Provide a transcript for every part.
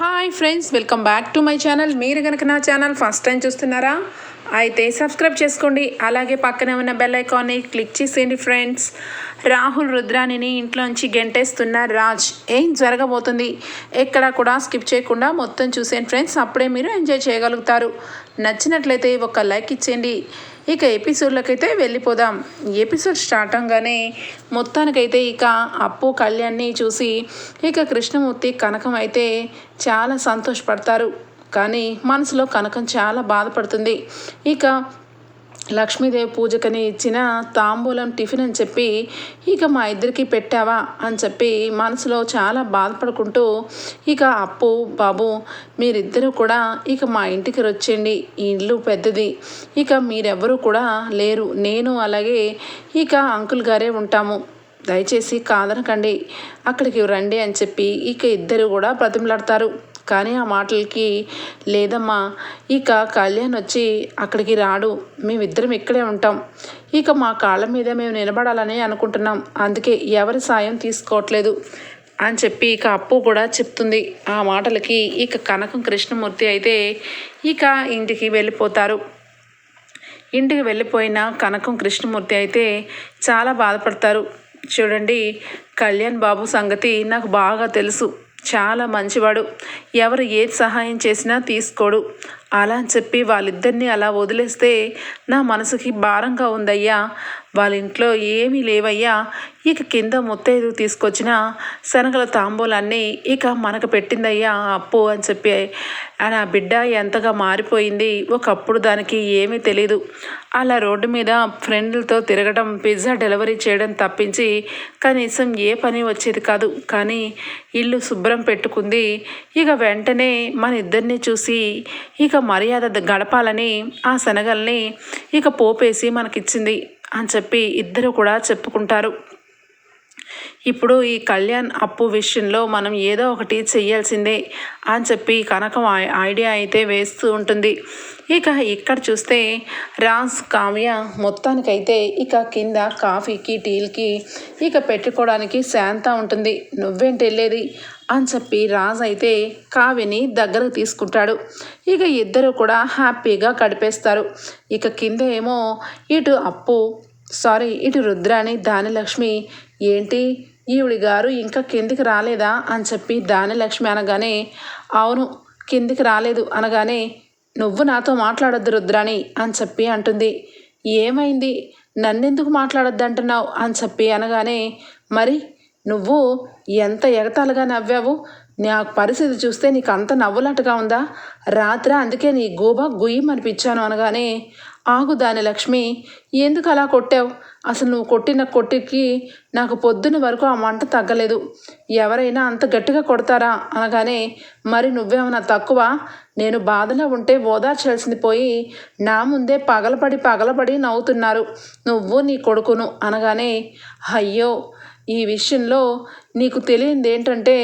Hi friends welcome back to my channel మీరు కనుక నా ఛానల్ ఫస్ట్ టైం చూస్తున్నారా అయితే సబ్స్క్రైబ్ చేసుకోండి. అలాగే పక్కనే ఉన్న బెల్ ఐకాన్ని క్లిక్ చేసేయండి ఫ్రెండ్స్ రాహుల్ రుద్రాణిని ఇంట్లోంచి గెంటేస్తున్న రాజ్ ఏం జరగబోతుంది? ఎక్కడ కూడా స్కిప్ చేయకుండా మొత్తం చూసేయండి ఫ్రెండ్స్ అప్పుడే మీరు ఎంజాయ్ చేయగలుగుతారు. నచ్చినట్లయితే ఒక లైక్ ఇచ్చేయండి. ఇక ఎపిసోడ్లోకి అయితే వెళ్ళిపోదాం. ఎపిసోడ్ స్టార్ట్ అవగానే మొత్తానికైతే ఇక అప్పు కళ్యాణ్ని చూసి ఇక కృష్ణమూర్తి కనకం అయితే చాలా సంతోషపడతారు. కానీ మనసులో కనకం చాలా బాధపడుతుంది. ఇక లక్ష్మీదేవి పూజకని ఇచ్చిన తాంబూలం టిఫిన్ అని చెప్పి ఇక మా ఇద్దరికి పెట్టావా? అని చెప్పి మనసులో చాలా బాధపడుకుంటూ ఇక అప్పు బాబు మీరిద్దరూ కూడా ఇక మా ఇంటికి వచ్చేయండి ఈ ఇల్లు పెద్దది. ఇక మీరెవ్వరూ కూడా లేరు. నేను అలాగే ఇక అంకుల్ గారే ఉంటాము. దయచేసి కాదనకండి. అక్కడికి రండి అని చెప్పి ఇక ఇద్దరు కూడా బ్రతిమలాడతారు. కానీ ఆ మాటలకి లేదమ్మా ఇక కళ్యాణ్ వచ్చి అక్కడికి రాడు. మేమిద్దరం ఇక్కడే ఉంటాం. ఇక మా కాళ్ళ మీద మేము నిలబడాలని అనుకుంటున్నాం. అందుకే ఎవరి సాయం తీసుకోవట్లేదు. అని చెప్పి ఇక అప్పు కూడా చెప్తుంది. ఆ మాటలకి ఇక కనకం కృష్ణమూర్తి అయితే ఇక ఇంటికి వెళ్ళిపోతారు. ఇంటికి వెళ్ళిపోయిన కనకం కృష్ణమూర్తి అయితే చాలా బాధపడతారు. చూడండి కళ్యాణ్ బాబు సంగతి నాకు బాగా తెలుసు. చాలా మంచివాడు. ఎవరు ఏది సహాయం చేసినా తీసుకోడు. అలా అని చెప్పి వాళ్ళిద్దరినీ అలా వదిలేస్తే నా మనసుకి భారంగా ఉందయ్యా. వాళ్ళ ఇంట్లో ఏమీ లేవయ్యా. ఇక కింద ముత్తైదు తీసుకొచ్చిన శనగల తాంబూలన్నీ ఇక మనకు పెట్టిందయ్యా అప్పు అని చెప్పి. ఆయన బిడ్డ ఎంతగా మారిపోయింది ఒకప్పుడు దానికి ఏమీ తెలీదు. అలా రోడ్డు మీద ఫ్రెండ్లతో తిరగడం పిజ్జా డెలివరీ చేయడం తప్పించి కనీసం ఏ పని వచ్చేది కాదు. కానీ ఇల్లు శుభ్రం పెట్టుకుంది. ఇక వెంటనే మన ఇద్దరిని చూసి ఇక మర్యాద గడపాలని ఆ శనగల్ని ఇక పోపేసి మనకిచ్చింది అని చెప్పి ఇద్దరు కూడా చెప్పుకుంటారు. ఇప్పుడు ఈ కళ్యాణ్ అప్పు విషయంలో మనం ఏదో ఒకటి చెయ్యాల్సిందే అని చెప్పి కనకం ఐడియా అయితే వేస్తూ ఉంటుంది. ఇక ఇక్కడ చూస్తే రాజ్ కావ్య మొత్తానికైతే ఇక కింద కాఫీకి టీలకి ఇక పెట్టుకోవడానికి శాంత ఉంటుంది. నువ్వేంటి వెళ్ళేది అని చెప్పి రాజ్ అయితే కావ్యని దగ్గరకు తీసుకుంటాడు. ఇక ఇద్దరు కూడా హ్యాపీగా గడిపేస్తారు. ఇక కింద ఏమో ఇటు అప్పు సారీ ఇటు రుద్రాని దానిలక్ష్మి ఏంటి? ఈవిడి గారు ఇంకా కిందికి రాలేదా? అని చెప్పి దానిలక్ష్మి అనగానే అవును కిందికి రాలేదు అనగానే నువ్వు నాతో మాట్లాడొద్దు రుద్రాణి అని చెప్పి అంటుంది. ఏమైంది? నన్నెందుకు మాట్లాడొద్దు అంటున్నావు అని చెప్పి అనగానే మరి నువ్వు ఎంత ఎగతాలుగా నవ్వావు? నా పరిస్థితి చూస్తే నీకు అంత నవ్వులట్టుగా ఉందా? రాత్రి అందుకే నీ గోబా గుయ్యమనిపించాను అనగానే ఆగు దాని లక్ష్మి ఎందుకు అలా కొట్టావు? అసలు నువ్వు కొట్టిన కొట్టికి నాకు పొద్దున వరకు ఆ మంట తగ్గలేదు. ఎవరైనా అంత గట్టిగా కొడతారా? అనగానే మరి నువ్వేమన్నా తక్కువ? నేను బాధలో ఉంటే ఓదార్చాల్సింది పోయి నా ముందే పగలపడి పగలపడి నవ్వుతున్నారు. నువ్వు నీ కొడుకును. అనగానే అయ్యో ఈ విషయంలో నీకు తెలియంది ఏంటంటే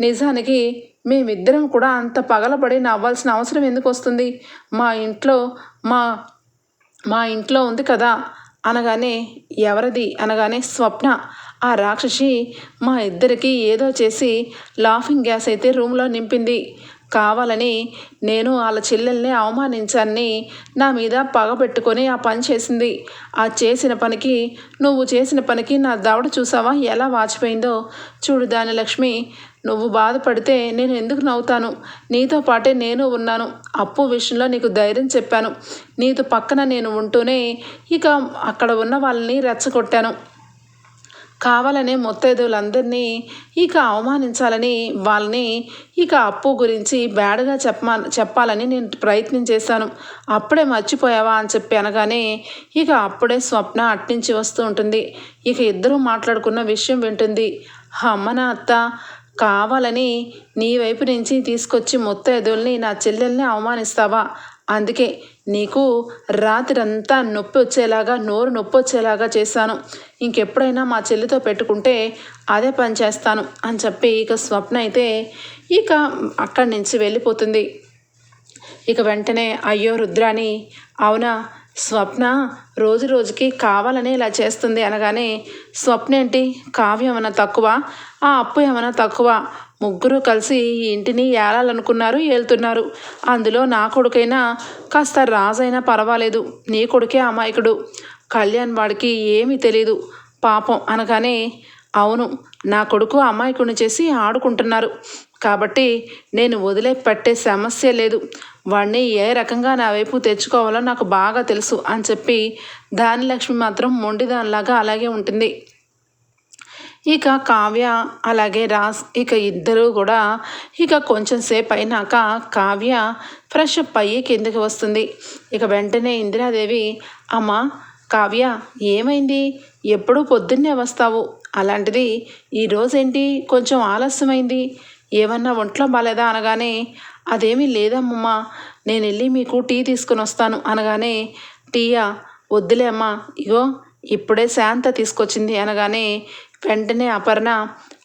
నిజానికి మేమిద్దరం కూడా అంత పగలబడి నవ్వాల్సిన అవసరం ఎందుకు వస్తుంది? మా ఇంట్లో మా మా ఇంట్లో ఉంది కదా అనగానే ఎవరిది? అనగానే స్వప్న. ఆ రాక్షసి మా ఇద్దరికి ఏదో చేసి లాఫింగ్ గ్యాస్ అయితే రూమ్లో నింపింది. కావాలని నేను వాళ్ళ చెల్లెల్ని అవమానించాన్ని నా మీద పగ పెట్టుకొని ఆ పని చేసింది. ఆ చేసిన పనికి నువ్వు చేసిన పనికి నా దవడ చూసావా? ఎలా వాచిపోయిందో చూడు దాని లక్ష్మి నువ్వు బాధపడితే నేను ఎందుకు నవ్వుతాను? నీతో పాటే నేను ఉన్నాను. అప్పు విషయంలో నీకు ధైర్యం చెప్పాను. నీతో పక్కన నేను ఉంటూనే ఇక అక్కడ ఉన్న వాళ్ళని రెచ్చగొట్టాను. కావాలనే ముత్తైదువులందరినీ ఇక అవమానించాలని వాళ్ళని ఇక అప్పు గురించి బ్యాడ్గా చెప్పమా చెప్పాలని నేను ప్రయత్నం చేశాను. అప్పుడే మర్చిపోయావా అని చెప్పి అనగానే ఇక అప్పుడే స్వప్న అట్నుంచి వస్తూ ఉంటుంది. ఇక ఇద్దరూ మాట్లాడుకున్న విషయం వింటుంది. అమ్మ నా అత్త కావాలని నీ వైపు నుంచి తీసుకొచ్చి ముత్తైదుల్ని నా చెల్లెల్ని అవమానిస్తావా? అందుకే నీకు రాత్రంతా నొప్పి వచ్చేలాగా నోరు నొప్పి వచ్చేలాగా చేశాను. ఇంకెప్పుడైనా మా చెల్లితో పెట్టుకుంటే అదే పని చేస్తాను అని చెప్పి ఇక స్వప్న అయితే ఇక అక్కడి నుంచి వెళ్ళిపోతుంది. ఇక వెంటనే అయ్యో రుద్రాని అవునా? స్వప్న రోజు రోజుకి కావాలని ఇలా చేస్తుంది అనగానే స్వప్న ఏంటి? కావ్యం ఏమైనా తక్కువ? ఆ అప్పు ఏమైనా తక్కువ? ముగ్గురు కలిసి ఈ ఇంటిని ఏలాలనుకున్నారు ఏలుతున్నారు. అందులో నా కొడుకైనా కాస్త రాజైనా పర్వాలేదు. నీ కొడుకే అమాయకుడు. కళ్యాణ్ వాడికి ఏమీ తెలీదు. పాపం అనగానే అవును నా కొడుకు అమాయకుడిని చేసి ఆడుకుంటున్నారు. కాబట్టి నేను వదిలే పట్టే సమస్య లేదు. వాడిని ఏ రకంగా నా వైపు తెచ్చుకోవాలో నాకు బాగా తెలుసు అని చెప్పి దానిలక్ష్మి మాత్రం మొండిదానిలాగా అలాగే ఉంటుంది. ఇక కావ్య అలాగే రాస్ ఇక ఇద్దరూ కూడా ఇక కొంచెం సేపు అయినాక కావ్య ఫ్రెష్ అప్ అయ్యి కిందకి వస్తుంది. ఇక వెంటనే ఇందిరాదేవి అమ్మ కావ్య ఏమైంది? ఎప్పుడూ పొద్దున్నే వస్తావు. అలాంటిది ఈరోజేంటి కొంచెం ఆలస్యమైంది. ఏమన్నా ఒంట్లో బాలేదా? అనగానే అదేమీ లేదమ్మమ్మా. నేను వెళ్ళి మీకు టీ తీసుకుని వస్తాను అనగానే టీయా? వద్దులే అమ్మా. ఇగో ఇప్పుడే శాంత తీసుకొచ్చింది అనగానే వెంటనే అపర్ణ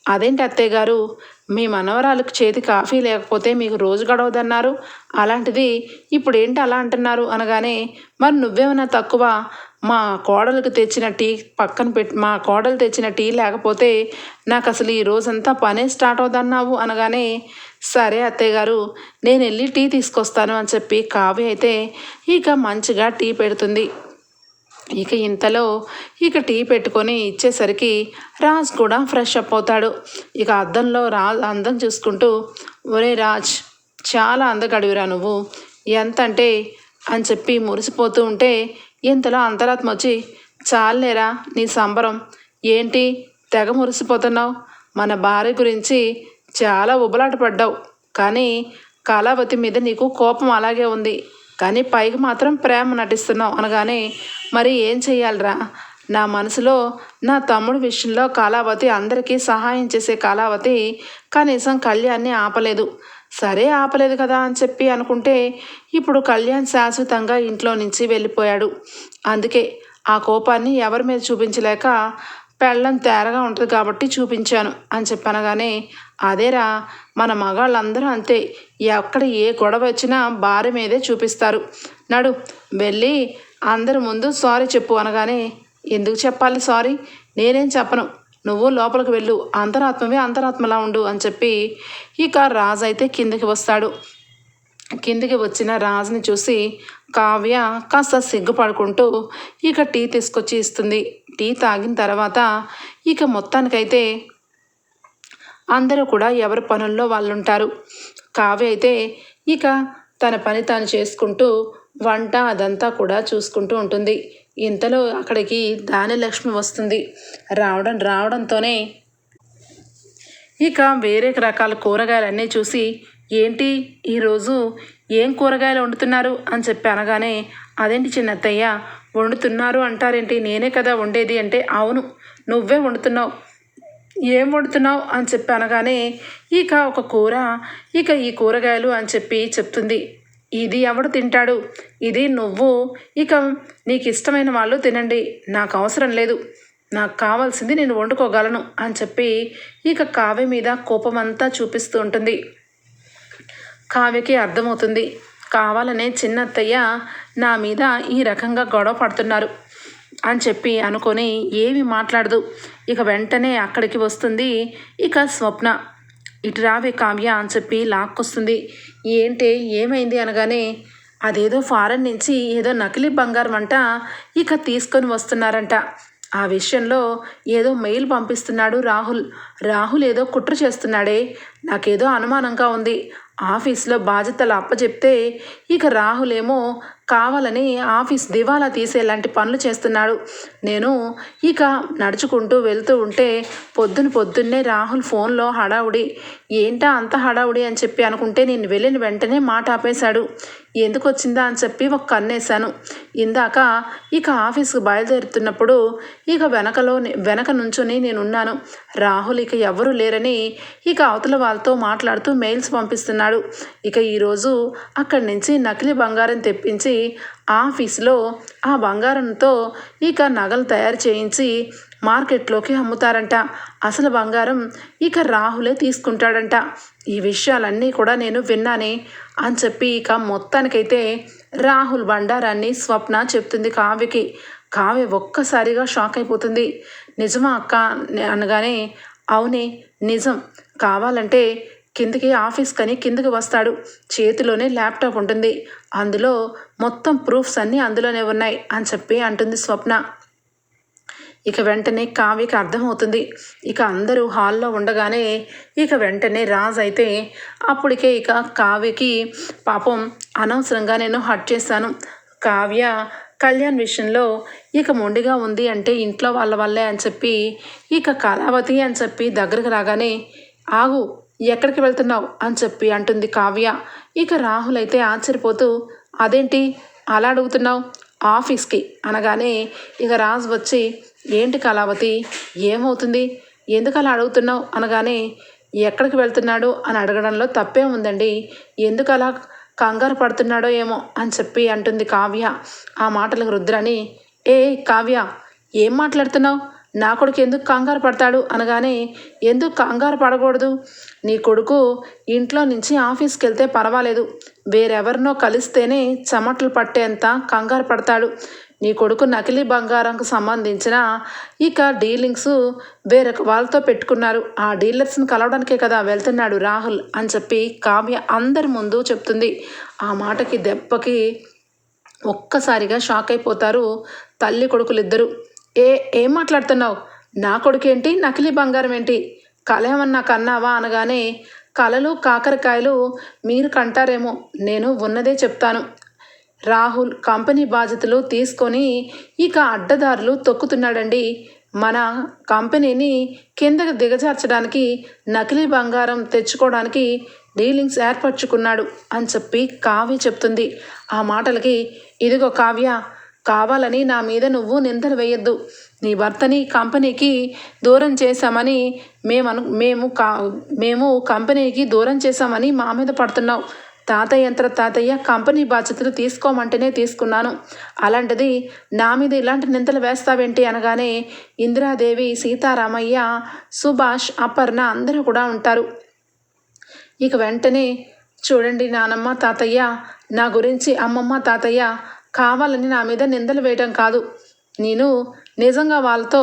అదేంటి అత్తయ్య గారు? మీ మనవరాలకు చేతి కాఫీ లేకపోతే మీకు రోజు గడవదన్నారు. అలాంటిది ఇప్పుడు ఏంటి అలా అంటున్నారు? అనగానే మరి నువ్వేమన్నా తక్కువ? మా కోడలకు తెచ్చిన టీ పక్కన పెట్టి మా కోడలు తెచ్చిన టీ లేకపోతే నాకు అసలు ఈ రోజంతా పనే స్టార్ట్ అవుదన్నావు. అనగానే సరే అత్తయ్య గారు నేను వెళ్ళి టీ తీసుకొస్తాను అని చెప్పి కావ్య అయితే ఇక మంచిగా టీ పెడుతుంది. ఇక ఇంతలో ఇక టీ పెట్టుకొని ఇచ్చేసరికి రాజ్ కూడా ఫ్రెష్ అప్ అవుతాడు. ఇక అద్దంలో రా అందం చూసుకుంటూ ఒరే రాజ్ చాలా అందగడివిరా నువ్వు. ఎంత అంటే అని చెప్పి మురిసిపోతూ ఉంటే ఇంతలో అంతరాత్మ వచ్చి చాలేరా నీ సంబరం. ఏంటి తెగ మురిసిపోతున్నావు? మన భార్య గురించి చాలా ఉబలాట పడ్డావు. కానీ కళావతి మీద నీకు కోపం అలాగే ఉంది. కానీ పైకి మాత్రం ప్రేమ నటిస్తున్నావు అనగానే మరి ఏం చెయ్యాలిరా? నా మనసులో నా తమ్ముడు విషయంలో కళావతి అందరికీ సహాయం చేసే కళావతి కనీసం కళ్యాణ్ని ఆపలేదు. సరే ఆపలేదు కదా అని చెప్పి అనుకుంటే ఇప్పుడు కళ్యాణ్ శాశ్వతంగా ఇంట్లో నుంచి వెళ్ళిపోయాడు. అందుకే ఆ కోపాన్ని ఎవరి మీద చూపించలేక పెళ్ళం తేరగా ఉంటుంది కాబట్టి చూపించాను అని చెప్పనగానే అదేరా మన మగాళ్ళందరూ అంతే. ఎక్కడ ఏ గొడవ వచ్చినా భార్య మీదే చూపిస్తారు. నడు వెళ్ళి అందరి ముందు సారీ చెప్పు అనగానే ఎందుకు చెప్పాలి సారీ? నేనేం చెప్పను. నువ్వు లోపలికి వెళ్ళు. అంతరాత్మవే అంతరాత్మలా ఉండు అని చెప్పి ఇక రాజు అయితే కిందికి వస్తాడు. కిందికి వచ్చిన రాజుని చూసి కావ్య కాస్త సిగ్గుపడుకుంటూ ఇక టీ తీసుకొచ్చి ఇస్తుంది. టీ తాగిన తర్వాత ఇక మొత్తానికైతే అందరూ కూడా ఎవరి పనుల్లో వాళ్ళు ఉంటారు కావ్య అయితే ఇక తన పని తాను చేసుకుంటూ వంట అదంతా కూడా చూసుకుంటూ ఉంటుంది. ఇంతలో అక్కడికి దానిలక్ష్మి వస్తుంది. రావడం రావడంతోనే ఇక వేరే రకాల కూరగాయలన్నీ చూసి ఏంటి ఈరోజు ఏం కూరగాయలు వండుతున్నారు? అని చెప్పి అనగానే అదేంటి చిన్నత్తయ్య వండుతున్నారు అంటారేంటి? నేనే కదా వండేది. అంటే అవును నువ్వే వండుతున్నావు. ఏం వండుతున్నావు అని చెప్పి అనగానే ఇక ఒక కూర ఇక ఈ కూరగాయలు అని చెప్పి చెప్తుంది. ఇది ఎవడు తింటాడు? ఇది నువ్వు? ఇక నీకు ఇష్టమైన వాళ్ళు తినండి. నాకు అవసరం లేదు. నాకు కావాల్సింది నేను వండుకోగలను అని చెప్పి ఇక కావ్య మీద కోపమంతా చూపిస్తూ ఉంటుంది. కావ్యకి అర్థమవుతుంది. కావాలనే చిన్నత్తయ్య నా మీద ఈ రకంగా గొడవ పడుతున్నారు అని చెప్పి అనుకొని ఏమి మాట్లాడదు. ఇక వెంటనే అక్కడికి వస్తుంది. ఇక స్వప్న ఇటు రావే కావ్య అని చెప్పి లాక్కొస్తుంది. ఏంటి ఏమైంది? అనగానే అదేదో ఫారెన్ నుంచి ఏదో నకిలీ బంగారం అంట ఇక తీసుకొని వస్తున్నారంట. ఆ విషయంలో ఏదో మెయిల్ పంపిస్తున్నాడు రాహుల్. రాహుల్ ఏదో కుట్ర చేస్తున్నాడే. నాకేదో అనుమానంగా ఉంది. ఆఫీస్లో బాధ్యతలు అప్పచెప్తే ఇక రాహుల్ ఏమో కావాలని ఆఫీస్ దివాలా తీసేలాంటి పనులు చేస్తున్నాడు. నేను ఇక నడుచుకుంటూ వెళ్తూ ఉంటే పొద్దున పొద్దున్నే రాహుల్ ఫోన్లో హడావుడి. ఏంటా అంత హడావుడి? అని చెప్పి అనుకుంటే నేను వెళ్ళిన వెంటనే మాట ఆపేశాడు. ఎందుకు వచ్చిందా అని చెప్పి ఒక కన్నేశాను. ఇందాక ఇక ఆఫీస్కి బయలుదేరుతున్నప్పుడు ఇక వెనకలో వెనక నుంచొని నేనున్నాను. రాహుల్ ఇక ఎవరు లేరని ఇక అవతల వాళ్ళతో మాట్లాడుతూ మెయిల్స్ పంపిస్తున్నాడు. ఇక ఈరోజు అక్కడి నుంచి నకిలీ బంగారం తెప్పించి ఆఫీస్లో ఆ బంగారంతో ఇక నగలు తయారు చేయించి మార్కెట్లోకి అమ్ముతారంట. అసలు బంగారం ఇక రాహులే తీసుకుంటాడంట. ఈ విషయాలన్నీ కూడా నేను విన్నానే అని చెప్పి ఇక మొత్తానికైతే రాహుల్ బండారాన్ని స్వప్న చెప్తుంది కావ్యకి. కావ్య ఒక్కసారిగా షాక్ అయిపోతుంది. నిజమా అక్క? అనగానే అవునే నిజం. కావాలంటే కిందికి ఆఫీస్ కని కిందికి వస్తాడు. చేతిలోనే ల్యాప్టాప్ ఉంటుంది. అందులో మొత్తం ప్రూఫ్స్ అన్నీ అందులోనే ఉన్నాయి అని చెప్పి అంటుంది స్వప్న. ఇక వెంటనే కావ్యకి అర్థమవుతుంది. ఇక అందరూ హాల్లో ఉండగానే ఇక వెంటనే రాజ్ అయితే అప్పటికే ఇక కావ్యకి పాపం అనవసరంగా నేను హట్ చేశాను. కావ్య కళ్యాణ్ విషయంలో ఇక మొండిగా ఉంది అంటే ఇంట్లో వాళ్ళ వల్లే అని చెప్పి ఇక కళావతి అని చెప్పి దగ్గరకు రాగానే ఆగు ఎక్కడికి వెళ్తున్నావు? అని చెప్పి అంటుంది కావ్య. ఇక రాహుల్ అయితే ఆశ్చర్యపోతూ అదేంటి? అలా అడుగుతున్నావు? ఆఫీస్కి? అనగానే ఇక రాజు వచ్చి ఏంటి కళావతి? ఏమవుతుంది? ఎందుకు అలా అడుగుతున్నావు? అనగానే ఎక్కడికి వెళ్తున్నాడు? అని అడగడంలో తప్పే ఉందండి. ఎందుకు అలా కంగారు పడుతున్నాడో ఏమో? అని చెప్పి అంటుంది కావ్య. ఆ మాటలకు రుద్రని ఏ కావ్య ఏం మాట్లాడుతున్నావు? నా కొడుకు ఎందుకు కంగారు పడతాడు అనగానే ఎందుకు కంగారు పడకూడదు? నీ కొడుకు ఇంట్లో నుంచి ఆఫీస్కి వెళ్తే పర్వాలేదు. వేరెవరినో కలిస్తేనే చెమటలు పట్టేంత కంగారు పడతాడు. నీ కొడుకు నకిలీ బంగారంకు సంబంధించిన ఇక డీలింగ్స్ వేరొక వాళ్ళతో పెట్టుకున్నారు. ఆ డీలర్స్ని కలవడానికే కదా వెళ్తున్నాడు రాహుల్ అని చెప్పి కావ్య అందరి ముందు చెప్తుంది. ఆ మాటకి దెబ్బకి ఒక్కసారిగా షాక్ అయిపోతారు తల్లి కొడుకులిద్దరూ. ఏ ఏం మాట్లాడుతున్నావు? నా కొడుకేంటి? నకిలీ బంగారం ఏంటి కళ కన్నావా అనగానే కలలు కాకరకాయలు మీరు కంటారేమో నేను ఉన్నదే చెప్తాను. రాహుల్ కంపెనీ బాధ్యతలు తీసుకొని ఇక అడ్డదారులు తొక్కుతున్నాడండి. మన కంపెనీని కిందకి దిగజార్చడానికి నకిలీ బంగారం తెచ్చుకోవడానికి డీలింగ్స్ ఏర్పరచుకున్నాడు అని చెప్పి కావ్య చెప్తుంది. ఆ మాటలకి ఇదిగో కావ్య కావాలని నా మీద నువ్వు నిందలు వేయొద్దు. నీ భర్తని కంపెనీకి దూరం చేశామని మేము మేము కా మేము కంపెనీకి దూరం చేశామని మా మీద పడుతున్నావు. తాతయ్య యంత్ర తాతయ్య కంపెనీ బాధ్యతలు తీసుకోమంటేనే తీసుకున్నాను. అలాంటిది నా మీద ఇలాంటి నిందలు వేస్తావేంటి అనగానే ఇందిరాదేవి సీతారామయ్య సుభాష్ అపర్ణ అందరూ కూడా ఉంటారు. ఇక వెంటనే చూడండి నానమ్మ తాతయ్య నా గురించి అమ్మమ్మ తాతయ్య కావాలని నా మీద నిందలు వేయడం కాదు. నేను నిజంగా వాళ్ళతో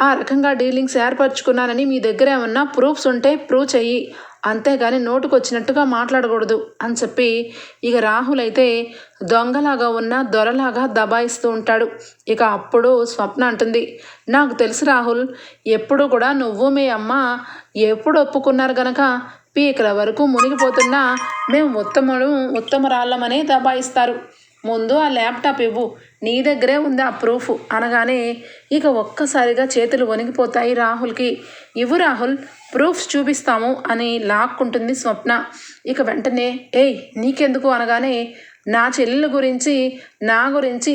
ఆ రకంగా డీలింగ్స్ ఏర్పరచుకున్నానని మీ దగ్గర ఏమన్నా ప్రూఫ్స్ ఉంటే ప్రూవ్ చెయ్యి. అంతేగాని నోటుకొచ్చినట్టుగా మాట్లాడకూడదు అని చెప్పి ఇక రాహుల్ అయితే దొంగలాగా ఉన్న దొరలాగా దబాయిస్తూ ఉంటాడు. ఇక అప్పుడు స్వప్న అంటుంది నాకు తెలుసు రాహుల్ ఎప్పుడు కూడా నువ్వు మీ అమ్మ ఎప్పుడు ఒప్పుకున్నారు గనక పీకల వరకు మునిగిపోతున్నా మేము ఉత్తముడు ఉత్తమరాళ్ళమనే దబాయిస్తారు. ముందు ఆ ల్యాప్టాప్ ఇవ్వు. నీ దగ్గరే ఉంది ఆ ప్రూఫ్. అనగానే ఇక ఒక్కసారిగా చేతులు వణిగిపోతాయి రాహుల్కి. ఇవ్వు రాహుల్ ప్రూఫ్స్ చూపిస్తాము అని లాక్కుంటుంది స్వప్న. ఇక వెంటనే ఏయ్ నీకెందుకు? అనగానే నా చెల్లెల గురించి నా గురించి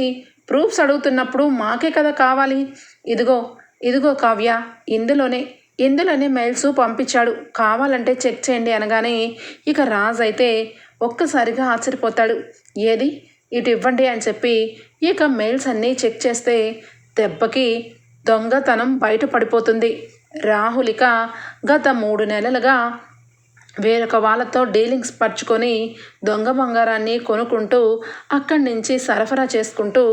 ప్రూఫ్స్ అడుగుతున్నప్పుడు మాకే కదా కావాలి. ఇదిగో ఇదిగో కావ్య ఇందులోనే ఇందులోనే మెయిల్స్ పంపించాడు. కావాలంటే చెక్ చేయండి. అనగానే ఇక రాజ్ అయితే ఒక్కసారిగా ఆశ్చర్యపోతాడు. ఏది? ఇటు ఇవ్వండి అని చెప్పి ఇక మెయిల్స్ అన్నీ చెక్ చేస్తే దెబ్బకి దొంగతనం బయటపడిపోతుంది రాహులిక గత మూడు నెలలుగా వేరొక వాళ్ళతో డీలింగ్స్ పరుచుకొని దొంగ బంగారాన్ని కొనుక్కుంటూ అక్కడి నుంచి సరఫరా చేసుకుంటూ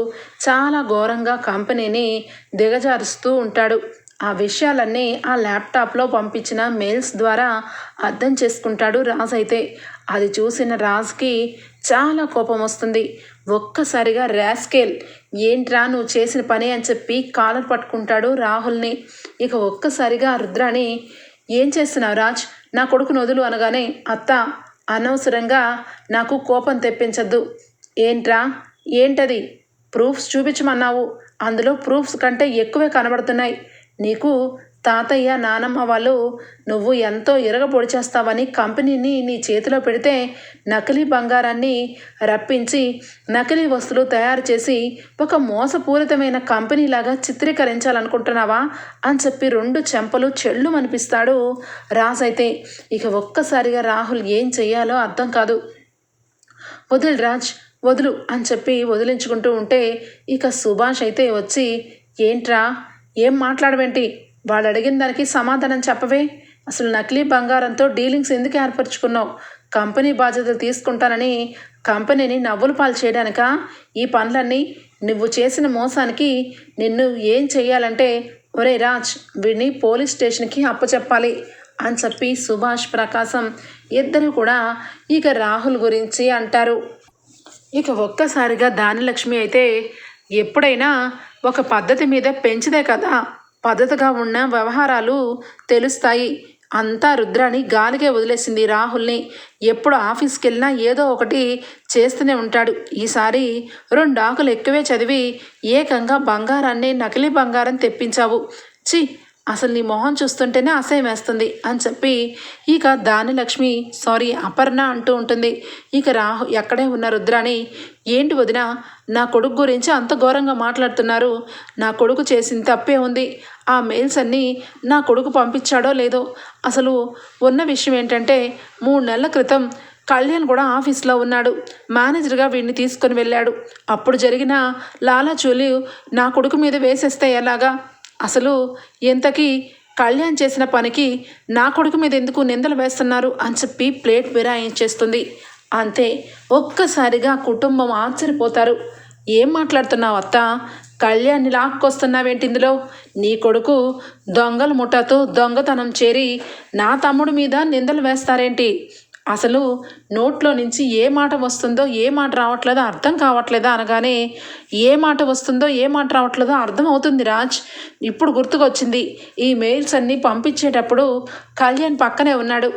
చాలా ఘోరంగా కంపెనీని దిగజారుస్తూ ఉంటాడు. ఆ విషయాలన్నీ ఆ ల్యాప్టాప్లో పంపించిన మెయిల్స్ ద్వారా అర్థం చేసుకుంటాడు రాజ్ అయితే. అది చూసిన రాజ్కి చాలా కోపం వస్తుంది. ఒక్కసారిగా ర్యాస్కేల్ ఏంట్రా నువ్వు చేసిన పని? అని చెప్పి కాలర్ పట్టుకుంటాడు రాహుల్ని. ఇక ఒక్కసారిగా రుద్రాని ఏం చేస్తున్నావు రాజ్? నా కొడుకు నొదులు అనగానే అత్త అనవసరంగా నాకు కోపం తెప్పించద్దు. ఏంట్రా? ఏంటది? ప్రూఫ్స్ చూపించమన్నావు. అందులో ప్రూఫ్స్ కంటే ఎక్కువే కనబడుతున్నాయి. నీకు తాతయ్య నానమ్మ వాళ్ళు నువ్వు ఎంతో ఇరగ చేస్తావని కంపెనీని నీ చేతిలో పెడితే నకిలీ బంగారాన్ని రప్పించి నకిలీ వస్తువులు తయారు చేసి ఒక మోసపూరితమైన కంపెనీలాగా చిత్రీకరించాలనుకుంటున్నావా అని చెప్పి రెండు చెంపలు చెళ్ళు అనిపిస్తాడు రాజ్ అయితే. ఇక ఒక్కసారిగా రాహుల్ ఏం చెయ్యాలో అర్థం కాదు. వదులు రాజ్ వదులు అని చెప్పి వదిలించుకుంటూ ఉంటే ఇక సుభాష్ అయితే వచ్చి ఏంట్రా ఏం మాట్లాడవేంటి? వాళ్ళు అడిగిన దానికి సమాధానం చెప్పవే? అసలు నకిలీ బంగారంతో డీలింగ్స్ ఎందుకు ఏర్పరచుకున్నావు? కంపెనీ బాధ్యతలు తీసుకుంటానని కంపెనీని నవ్వులు పాలు చేయడానిక? ఈ పనులన్నీ నువ్వు చేసిన మోసానికి నిన్ను ఏం చెయ్యాలంటే ఒరే రాజ్ వీడిని పోలీస్ స్టేషన్కి అప్పచెప్పాలి అని చెప్పి సుభాష్ ప్రకాశం ఇద్దరు కూడా ఇక రాహుల్ గురించి అంటారు. ఇక ఒక్కసారిగా దానిలక్ష్మి అయితే ఎప్పుడైనా ఒక పద్ధతి మీద పెంచితే కదా. పద్ధతిగా ఉన్న వ్యవహారాలు తెలుస్తాయి. అంతా రుద్రాని గాలికే వదిలేసింది రాహుల్ని. ఎప్పుడు ఆఫీస్కి వెళ్ళినా ఏదో ఒకటి చేస్తూనే ఉంటాడు. ఈసారి రెండు ఆకులు ఎక్కువే చదివి ఏకంగా బంగారాన్ని నకిలీ బంగారం తెప్పించావు. చి అసలు నీ మొహం చూస్తుంటేనే అసహ్యం వేస్తుంది అని చెప్పి ఇక దానిలక్ష్మి సారీ అపర్ణ అంటూ ఉంటుంది. ఇక రాహు ఎక్కడే ఉన్న రుద్రాని ఏంటి వదిన నా కొడుకు గురించి అంత ఘోరంగా మాట్లాడుతున్నారు. నా కొడుకు చేసిన తప్పే ఉంది. ఆ మెయిల్స్ అన్నీ నా కొడుకు పంపించాడో లేదో? అసలు ఉన్న విషయం ఏంటంటే మూడు నెలల క్రితం కళ్యాణ్ కూడా ఆఫీస్లో ఉన్నాడు. మేనేజర్గా వీడిని తీసుకొని వెళ్ళాడు. అప్పుడు జరిగిన లాలాచూలి నా కొడుకు మీద వేసేస్తే ఎలాగా? అసలు ఇంతకీ కళ్యాణ్ చేసిన పనికి నా కొడుకు మీద ఎందుకు నిందలు వేస్తున్నారు అని చెప్పి ప్లేట్ విరాయించేస్తుంది అంతే ఒక్కసారిగా కుటుంబం ఆశ్చర్యపోతారు. ఏం మాట్లాడుతున్నావు అత్త? కళ్యాణ్ని లాక్కొస్తున్నావేంటి ఇందులో? నీ కొడుకు దొంగల ముఠాతో దొంగతనం చేరి నా తమ్ముడు మీద నిందలు వేస్తారేంటి? అసలు నోట్లో నుంచి ఏ మాట వస్తుందో ఏ మాట రావట్లేదో అర్థం కావట్లేదా అనగానే ఏ మాట వస్తుందో ఏ మాట రావట్లేదో అర్థం అవుతుంది రాజ్. ఇప్పుడు గుర్తుకొచ్చింది. ఈ మెయిల్స్ అన్నీ పంపించేటప్పుడు కళ్యాణ్ పక్కనే ఉన్నాడు.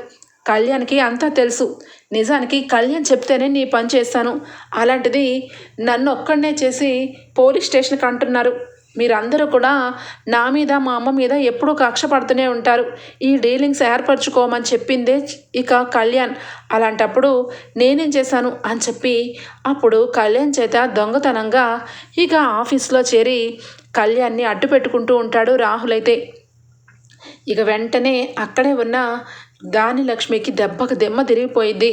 కళ్యాణ్కి అంతా తెలుసు. నిజానికి కళ్యాణ్ చెప్తేనే నీ పని చేస్తాను. అలాంటిది నన్ను ఒక్కడనే చేసి పోలీస్ స్టేషన్కి అంటున్నారు. మీరందరూ కూడా నా మీద మా అమ్మ మీద ఎప్పుడూ కక్ష పడుతూనే ఉంటారు. ఈ డీలింగ్స్ ఏర్పరచుకోమని చెప్పిందే ఇక కళ్యాణ్. అలాంటప్పుడు నేనేం చేశాను అని చెప్పి అప్పుడు కళ్యాణ్ చేత దొంగతనంగా ఇక ఆఫీస్లో చేరి కళ్యాణ్ని అడ్డు పెట్టుకుంటూ ఉంటాడు రాహుల్ అయితే. ఇక వెంటనే అక్కడే ఉన్న దాని లక్ష్మికి దెబ్బకు దెమ్మ తిరిగిపోయింది.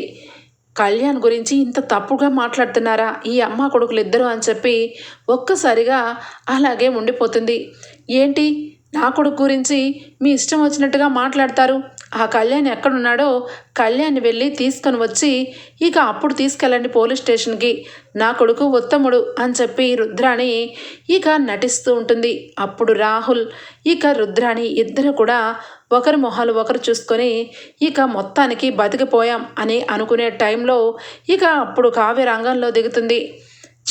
కళ్యాణ్ గురించి ఇంత తప్పుగా మాట్లాడుతున్నారా? ఈ అమ్మ కొడుకులు ఇద్దరు అని చెప్పి ఒక్కసారిగా అలాగే ఉండిపోతుంది. ఏంటి? నా కొడుకు గురించి మీ ఇష్టం వచ్చినట్టుగా మాట్లాడతారు. ఆ కళ్యాణ్ ఎక్కడున్నాడో కళ్యాణ్ వెళ్ళి తీసుకొని వచ్చి ఇక అప్పుడు తీసుకెళ్ళండి పోలీస్ స్టేషన్కి. నా కొడుకు ఉత్తముడు అని చెప్పి రుద్రాణి ఇక నటిస్తూ ఉంటుంది. అప్పుడు రాహుల్ ఇక రుద్రాణి ఇద్దరు కూడా ఒకరి మొహాలు ఒకరు చూసుకొని ఇక మొత్తానికి బతికిపోయాం అని అనుకునే టైంలో ఇక అప్పుడు కావ్య రంగంలో దిగుతుంది.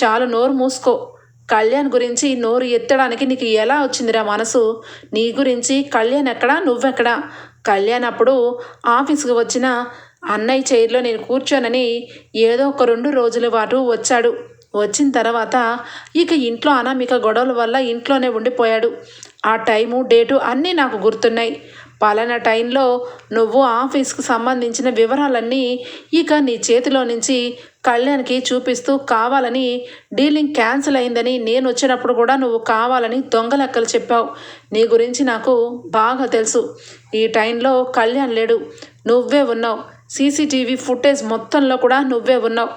చాలు నోరు మూసుకో. కళ్యాణ్ గురించి నోరు ఎత్తడానికి నీకు ఎలా వచ్చిందిరా మనసు? నీ గురించి కళ్యాణ్ ఎక్కడా నువ్వెక్కడా? కళ్యాణ్ అప్పుడు ఆఫీస్కి వచ్చిన అన్నయ్య చైర్లో నేను కూర్చోనని ఏదో ఒక రెండు రోజుల పాటు వచ్చాడు. వచ్చిన తర్వాత ఇక ఇంట్లో అనామిక గొడవల వల్ల ఇంట్లోనే ఉండిపోయాడు. ఆ టైము డేటు అన్నీ నాకు గుర్తున్నాయి. పలానా టైంలో నువ్వు ఆఫీస్కి సంబంధించిన వివరాలన్నీ ఇక నీ చేతిలో నుంచి కళ్యాణ్కి చూపిస్తూ కావాలని డీలింగ్ క్యాన్సిల్ అయిందని నేను వచ్చినప్పుడు కూడా నువ్వు కావాలని దొంగ లెక్కలు చెప్పావు. నీ గురించి నాకు బాగా తెలుసు. ఈ టైంలో కళ్యాణ్ లేడు. నువ్వే ఉన్నావు. సీసీటీవీ ఫుటేజ్ మొత్తంలో కూడా నువ్వే ఉన్నావు.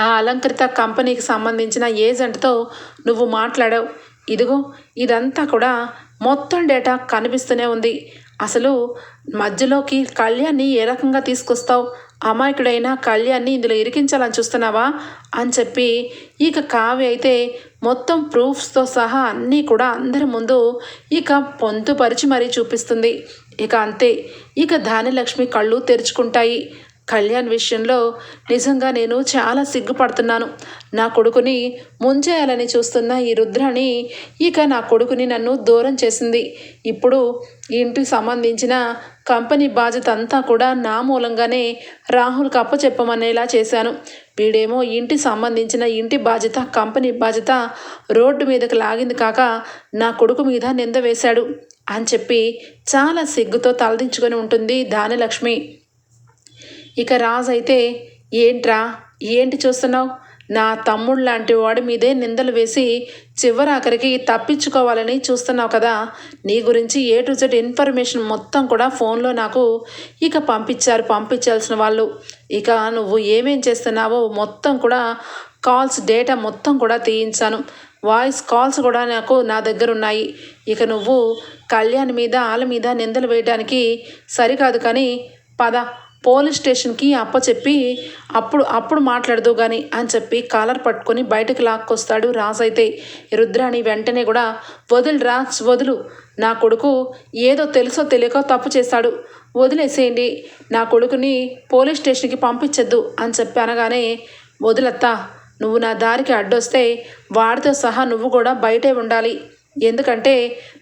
ఆ అలంకృత కంపెనీకి సంబంధించిన ఏజెంట్తో నువ్వు మాట్లాడావు. ఇదిగో ఇదంతా కూడా మొత్తం డేటా కనిపిస్తూనే ఉంది. అసలు మధ్యలోకి కళ్యాణ్ని ఏ రకంగా తీసుకొస్తావు? అమాయకుడైన కళ్యాణ్ని ఇందులో ఇరికించాలని చూస్తున్నావా? అని చెప్పి ఇక కావ్య అయితే మొత్తం ప్రూఫ్స్తో సహా అన్నీ కూడా అందరి ముందు ఇక పొంతుపరిచి మరీ చూపిస్తుంది. ఇక అంతే. ఇక ధాన్యలక్ష్మి కళ్ళు తెరుచుకుంటాయి. కళ్యాణ్ విషయంలో నిజంగా నేను చాలా సిగ్గుపడుతున్నాను. నా కొడుకుని ముంచేయాలని చూస్తున్న ఈ రుద్రాణి ఇక నా కొడుకుని నన్ను దూరం చేసింది. ఇప్పుడు ఇంటికి సంబంధించిన కంపెనీ బాధ్యత అంతా కూడా నా మూలంగానే రాహుల్కి అప్పచెప్పమనేలా చేశాను. వీడేమో ఇంటి సంబంధించిన ఇంటి బాధ్యత కంపెనీ బాధ్యత రోడ్డు మీదకి లాగింది కాక నా కొడుకు మీద నింద వేశాడు అని చెప్పి చాలా సిగ్గుతో తలదించుకొని ఉంటుంది దానిలక్ష్మి ఇక రాజు అయితే ఏంట్రా? ఏంటి చూస్తున్నావు? నా తమ్ముడు లాంటి వాడి మీదే నిందలు వేసి చివరాఖరికి తప్పించుకోవాలని చూస్తున్నావు కదా? నీ గురించి ఏ టు జెడ్ ఇన్ఫర్మేషన్ మొత్తం కూడా ఫోన్లో నాకు ఇక పంపించారు పంపించాల్సిన వాళ్ళు. ఇక నువ్వు ఏమేం చేస్తున్నావో మొత్తం కూడా కాల్స్ డేటా మొత్తం కూడా తీయించాను. వాయిస్ కాల్స్ కూడా నాకు నా దగ్గర ఉన్నాయి. ఇక నువ్వు కళ్యాణ్ మీద వాళ్ళ మీద నిందలు వేయడానికి సరికాదు కానీ పద పోలీస్ స్టేషన్కి అప్పచెప్పి అప్పుడు అప్పుడు మాట్లాడదు కానీ అని చెప్పి కాలర్ పట్టుకొని బయటకు లాక్కొస్తాడు రాజు అయితే. రుద్రాణి వెంటనే కూడా వదులు రాజ్ వదులు. నా కొడుకు ఏదో తెలుసో తెలియకో తప్పు చేశాడు వదిలేసేయండి. నా కొడుకుని పోలీస్ స్టేషన్కి పంపించద్దు అని చెప్పి అనగానే వదులత్తా నువ్వు నా దారికి అడ్డొస్తే వాడితో సహా నువ్వు కూడా బయటే ఉండాలి. ఎందుకంటే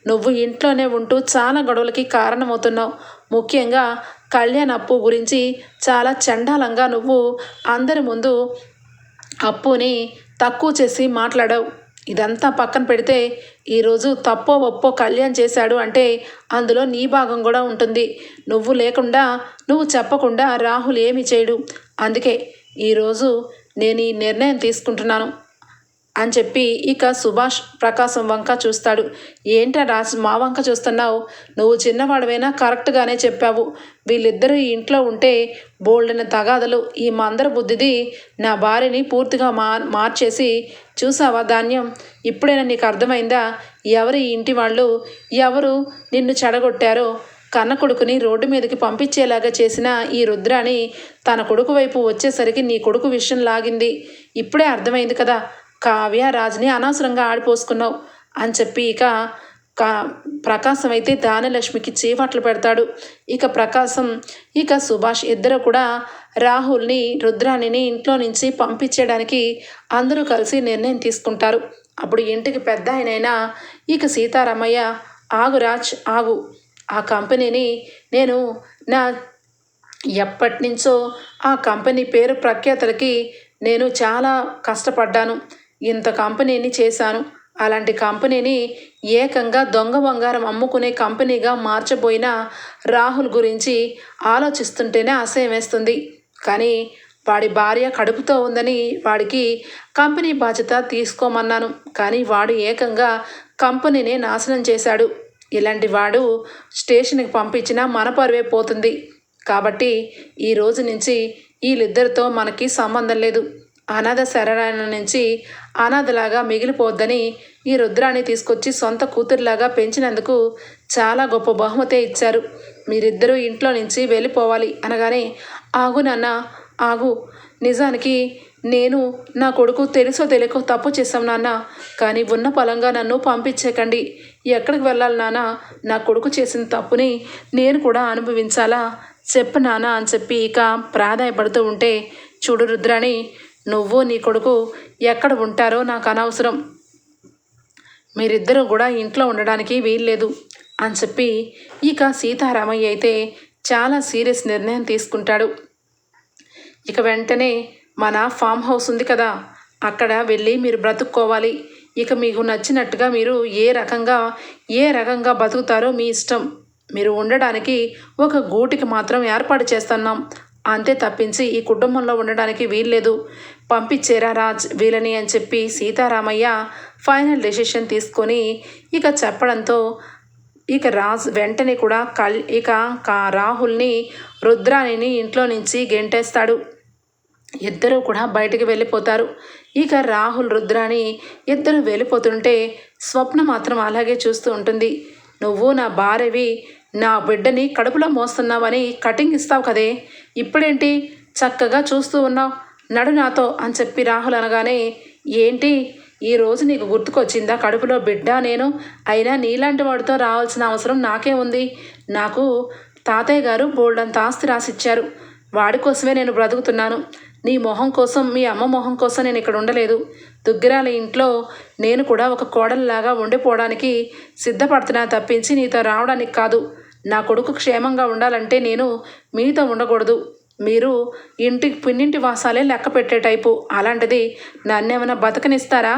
నువ్వు ఇంట్లోనే ఉంటూ చాలా గొడవలకి కారణమవుతున్నావు. ముఖ్యంగా కళ్యాణ్ అప్పు గురించి చాలా చండాలంగా నువ్వు అందరి ముందు అప్పుని తక్కువ చేసి మాట్లాడావు. ఇదంతా పక్కన పెడితే ఈరోజు తప్పో ఒప్పో కళ్యాణ్ చేశాడు అంటే అందులో నీ భాగం కూడా ఉంటుంది. నువ్వు లేకుండా నువ్వు చెప్పకుండా రాహుల్ ఏమి చేయడు. అందుకే ఈరోజు నేను ఈ నిర్ణయం తీసుకుంటున్నాను. అని చెప్పి ఇక సుభాష్ ప్రకాశం వంక చూస్తాడు. ఏంటా రాజు మా వంక చూస్తున్నావు? నువ్వు చిన్నవాడవైనా కరెక్ట్గానే చెప్పావు. వీళ్ళిద్దరూ ఈ ఇంట్లో ఉంటే బోల్డైన తగాదలు. ఈ మందర బుద్ధిది నా భార్యని పూర్తిగా మా మార్చేసి చూసావా ధాన్యం? ఇప్పుడైనా నీకు అర్థమైందా? ఎవరు ఈ ఇంటి వాళ్ళు? ఎవరు నిన్ను చెడగొట్టారో? కన్న కొడుకుని రోడ్డు మీదకి పంపించేలాగా చేసిన ఈ రుద్రాని తన కొడుకు వైపు వచ్చేసరికి నీ కొడుకు విషయం లాగింది. ఇప్పుడే అర్థమైంది కదా. కావ్య రాజుని అనవసరంగా ఆడిపోసుకున్నావు అని చెప్పి ఇక కా ప్రకాశం అయితే దానలక్ష్మికి చీపట్లు పెడతాడు. ఇక ప్రకాశం ఇక సుభాష్ ఇద్దరు కూడా రాహుల్ని రుద్రాణిని ఇంట్లో నుంచి పంపించేయడానికి అందరూ కలిసి నిర్ణయం తీసుకుంటారు. అప్పుడు ఇంటికి పెద్ద ఆయనైనా ఇక సీతారామయ్య ఆగు రాజ్ ఆగు. ఆ కంపెనీని నేను నా ఎప్పటి నుంచో ఆ కంపెనీ పేరు ప్రఖ్యాతలకి నేను చాలా కష్టపడ్డాను. ఇంత కంపెనీని చేశాను. అలాంటి కంపెనీని ఏకంగా దొంగ బంగారం అమ్ముకునే కంపెనీగా మార్చబోయిన రాహుల్ గురించి ఆలోచిస్తుంటేనే అసహ్యం వేస్తుంది. కానీ వాడి భార్య కడుపుతో ఉందని వాడికి కంపెనీ బాధ్యత తీసుకోమన్నాను. కానీ వాడు ఏకంగా కంపెనీని నాశనం చేశాడు. ఇలాంటి వాడు స్టేషన్కి పంపించినా మన పరువే పోతుంది. కాబట్టి ఈ రోజు నుంచి వీళ్ళిద్దరితో మనకి సంబంధం లేదు. అనాథ శరణాలయం నుంచి అనాథలాగా మిగిలిపోద్దని ఈ రుద్రాన్ని తీసుకొచ్చి సొంత కూతురులాగా పెంచినందుకు చాలా గొప్ప బహుమతే ఇచ్చారు. మీరిద్దరూ ఇంట్లో నుంచి వెళ్ళిపోవాలి అనగానే ఆగు నాన్న ఆగు. నిజానికి నేను నా కొడుకు తెలుసో తెలియకో తప్పు చేశాం నాన్న. కానీ ఉన్న పొలంగా నన్ను పంపించేకండి. ఎక్కడికి వెళ్ళాలి నాన్న? నా కొడుకు చేసిన తప్పుని నేను కూడా అనుభవించాలా? చెప్పు నాన్న అని చెప్పి ఇక ప్రాధాయపడుతూ ఉంటే చూడు రుద్రాణి నువ్వు నీ కొడుకు ఎక్కడ ఉంటారో నాకు అనవసరం. మీరిద్దరూ కూడా ఇంట్లో ఉండడానికి వీల్లేదు అని చెప్పి ఇక సీతారామయ్య అయితే చాలా సీరియస్ నిర్ణయం తీసుకుంటాడు. ఇక వెంటనే మన ఫామ్ హౌస్ ఉంది కదా అక్కడ వెళ్ళి మీరు బ్రతుక్కోవాలి. ఇక మీకు నచ్చినట్టుగా మీరు ఏ రకంగా ఏ రకంగా బతుకుతారో మీ ఇష్టం. మీరు ఉండడానికి ఒక గూటికి మాత్రం ఏర్పాటు చేస్తున్నాం. అంతే తప్పించి ఈ కుటుంబంలో ఉండడానికి వీల్లేదు. పంపించేరా రాజ్ వీలని అని చెప్పి సీతారామయ్య ఫైనల్ డెసిషన్ తీసుకొని ఇక చెప్పడంతో ఇక రాజ్ వెంటనే కూడా కల్ ఇక కా రాహుల్ని రుద్రాణిని ఇంట్లో నుంచి గెంటేస్తాడు. ఇద్దరూ కూడా బయటికి వెళ్ళిపోతారు. ఇక రాహుల్ రుద్రాణి ఇద్దరు వెళ్ళిపోతుంటే స్వప్న మాత్రం అలాగే చూస్తూ ఉంటుంది. నువ్వు నా భార్యవి నా బిడ్డని కడుపులో మోస్తున్నావని కటింగ్ ఇస్తావు కదే. ఇప్పుడేంటి? చక్కగా చూస్తూ ఉన్నావు. నడు నాతో అని చెప్పి రాహుల్ అనగానే ఏంటి? ఈ రోజు నీకు గుర్తుకొచ్చిందా? కడుపులో బిడ్డ నేను? అయినా నీలాంటి వాడితో రావాల్సిన అవసరం నాకే ఉంది. నాకు తాతయ్య గారు బోల్డంత ఆస్తి రాసిచ్చారు. వాడి కోసమే నేను బ్రతుకుతున్నాను. నీ మొహం కోసం మీ అమ్మ మొహం కోసం నేను ఇక్కడ ఉండలేదు. దుగ్గిరాల ఇంట్లో నేను కూడా ఒక కోడలిలాగా ఉండిపోవడానికి సిద్ధపడుతున్నా తప్పించి నీతో రావడానికి కాదు. నా కొడుకు క్షేమంగా ఉండాలంటే నేను మీతో ఉండకూడదు. మీరు ఇంటికి పిన్నింటి వాసాలే లెక్క పెట్టే టైపు. అలాంటిది నన్నేమైనా బతకనిస్తారా?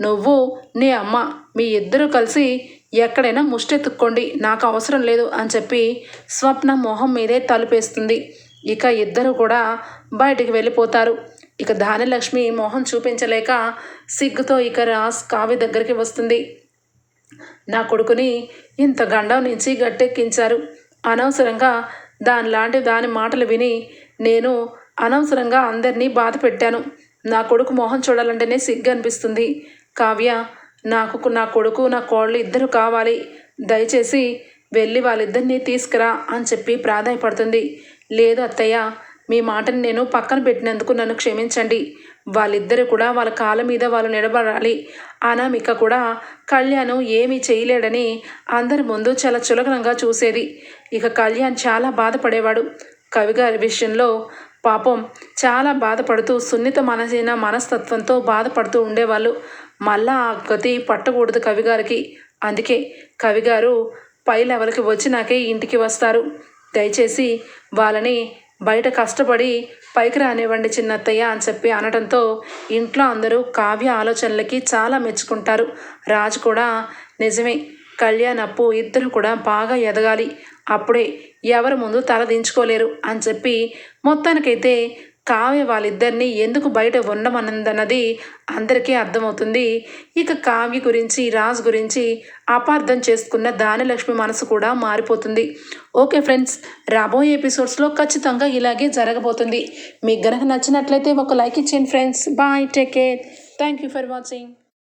నువ్వు నీ అమ్మ మీ ఇద్దరూ కలిసి ఎక్కడైనా ముష్టెత్తుక్కోండి. నాకు అవసరం లేదు అని చెప్పి స్వప్న మొహం మీదే తలుపేస్తుంది. ఇక ఇద్దరు కూడా బయటికి వెళ్ళిపోతారు. ఇక ధాన్యలక్ష్మి మొహం చూపించలేక సిగ్గుతో ఇక రాస్ కావి దగ్గరికి వస్తుంది. నా కొడుకుని ఇంత గండం నుంచి గట్టెక్కించారు. అనవసరంగా దానిలాంటి దాని మాటలు విని నేను అనవసరంగా అందరినీ బాధ పెట్టాను. నా కొడుకు మొహం చూడాలంటేనే సిగ్గు అనిపిస్తుంది కావ్య నాకు నా కొడుకు నా కోళ్ళు ఇద్దరు కావాలి. దయచేసి వెళ్ళి వాళ్ళిద్దరినీ తీసుకురా అని చెప్పి ప్రాధాయపడుతుంది లేదు అత్తయ్య మీ మాటని నేను పక్కన పెట్టినందుకు నన్ను క్షమించండి. వాళ్ళిద్దరు కూడా వాళ్ళ కాళ్ళ మీద వాళ్ళు నిలబడాలి. అనామిక కూడా కళ్యాణం ఏమీ చేయలేడని అందరి ముందు చాలా చులకనంగా చూసేది. ఇక కళ్యాణ్ చాలా బాధపడేవాడు. కవిగారి విషయంలో పాపం చాలా బాధపడుతూ సున్నిత మనసైన మనస్తత్వంతో బాధపడుతూ ఉండేవాళ్ళు. మళ్ళా ఆ గతి పట్టకూడదు కవిగారికి అందుకే కవిగారు పై లెవెల్కి వచ్చినాకే ఇంటికి వస్తారు. దయచేసి వాళ్ళని బయట కష్టపడి పైకి రానివ్వండి చిన్నత్తయ్య అని చెప్పి అనడంతో ఇంట్లో అందరూ కావ్య ఆలోచనలకి చాలా మెచ్చుకుంటారు. రాజు కూడా నిజమే కళ్యాణ్ అప్పు ఇద్దరు కూడా బాగా ఎదగాలి. అప్పుడే ఎవరి ముందు తల దించుకోలేరు అని చెప్పి మొత్తానికైతే కావ్య వాళ్ళిద్దరినీ ఎందుకు బయట ఉండమనందన్నది అందరికీ అర్థమవుతుంది. ఇక కావ్య గురించి రాజ్ గురించి అపార్థం చేసుకున్న దానిలక్ష్మి మనసు కూడా మారిపోతుంది. ఓకే ఫ్రెండ్స్ రాబోయే ఎపిసోడ్స్లో ఖచ్చితంగా ఇలాగే జరగబోతుంది. మీకు గనక నచ్చినట్లయితే ఒక లైక్ ఇచ్చేయండి friends. Bye take care. Thank you for watching.